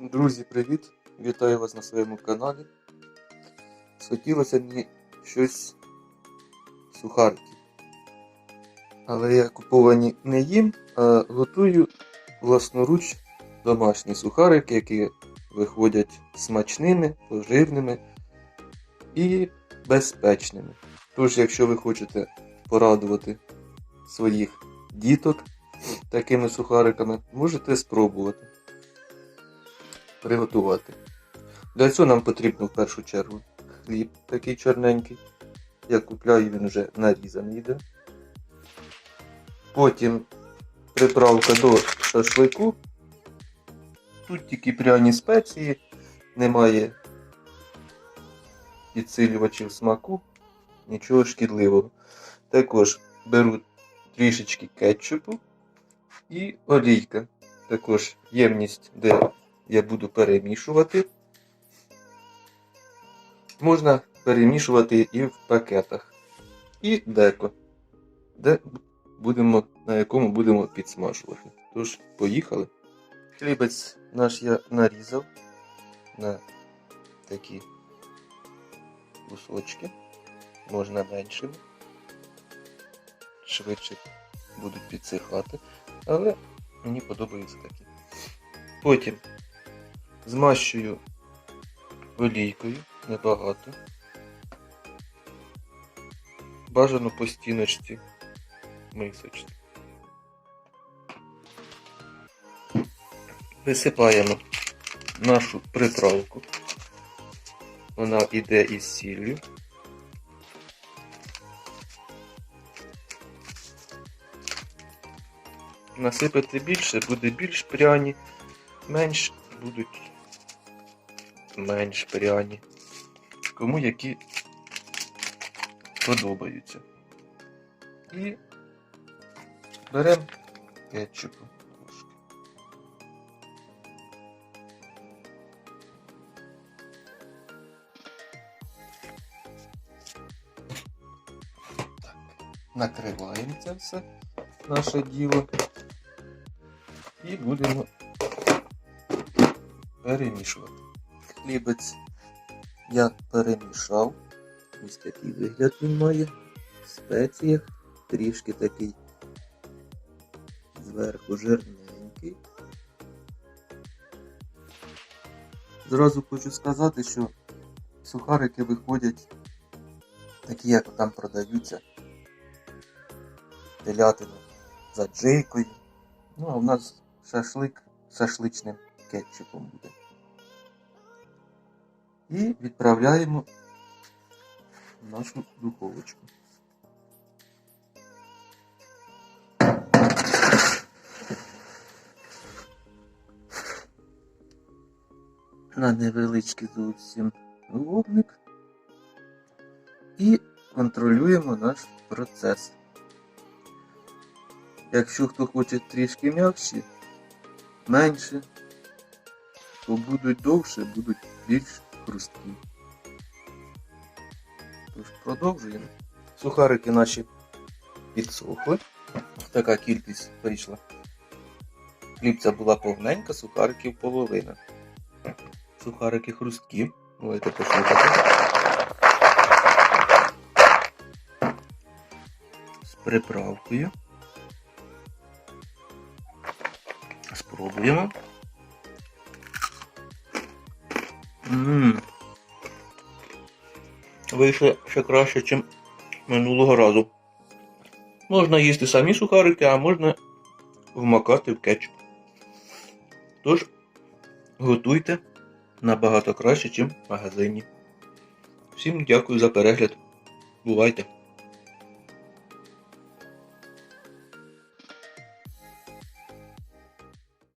Друзі, привіт! Вітаю вас на своєму каналі. Схотілося мені щось сухарки. Але я куповані не їм, а готую власноруч домашні сухарики, які виходять смачними, поживними і безпечними. Тож, якщо ви хочете порадувати своїх діток такими сухариками, можете спробувати приготувати. Для цього нам потрібно в першу чергу хліб такий чорненький. Я купляю, він вже нарізаний йде. Потім приправка до шашлику. Тут тільки пряні спеції, немає підсилювачів смаку, нічого шкідливого. Також беру трішечки кетчупу і олійка. Також ємність, де я буду перемішувати. Можна перемішувати і в пакетах. І деко, де будемо, на якому будемо підсмажувати. Тож, поїхали. Хлібець наш я нарізав на такі кусочки. Можна меншими. Швидше будуть підсихати. Але мені подобаються такі. Потім змащую олійкою небагато. Бажано по стіночці мисочці. Висипаємо нашу приправку. Вона йде із сіллю. Насипати більше, буде більш пряні, менш будуть менш пряні. Кому які подобаються. І беремо кетчупу. Накриваємо це все наше діло і будемо перемішувати. Хлібець я перемішав. Ось такий вигляд він має. В спеціях трішки такий зверху жирненький. Зразу хочу сказати, що сухарики виходять такі, як там продаються. Телятина за джейкою. Ну, а у нас шашлик з шашличним кетчупом буде. І відправляємо в нашу духовочку. На невеличкий зовсім вогник. І контролюємо наш процес. Якщо хто хоче трішки м'якші, менше, то будуть довше, будуть більш хрусткі. Тож продовжуємо. Сухарики наші підсохли. Така кількість вийшла. Хлібця була повненька, сухариків половина. Сухарики хрусткі. Можете послухати. З приправкою. Спробуємо. Ммм. Вийшло ще краще, ніж минулого разу. Можна їсти самі сухарики, а можна вмакати в кетчуп. Тож, готуйте набагато краще, ніж в магазині. Всім дякую за перегляд. Бувайте!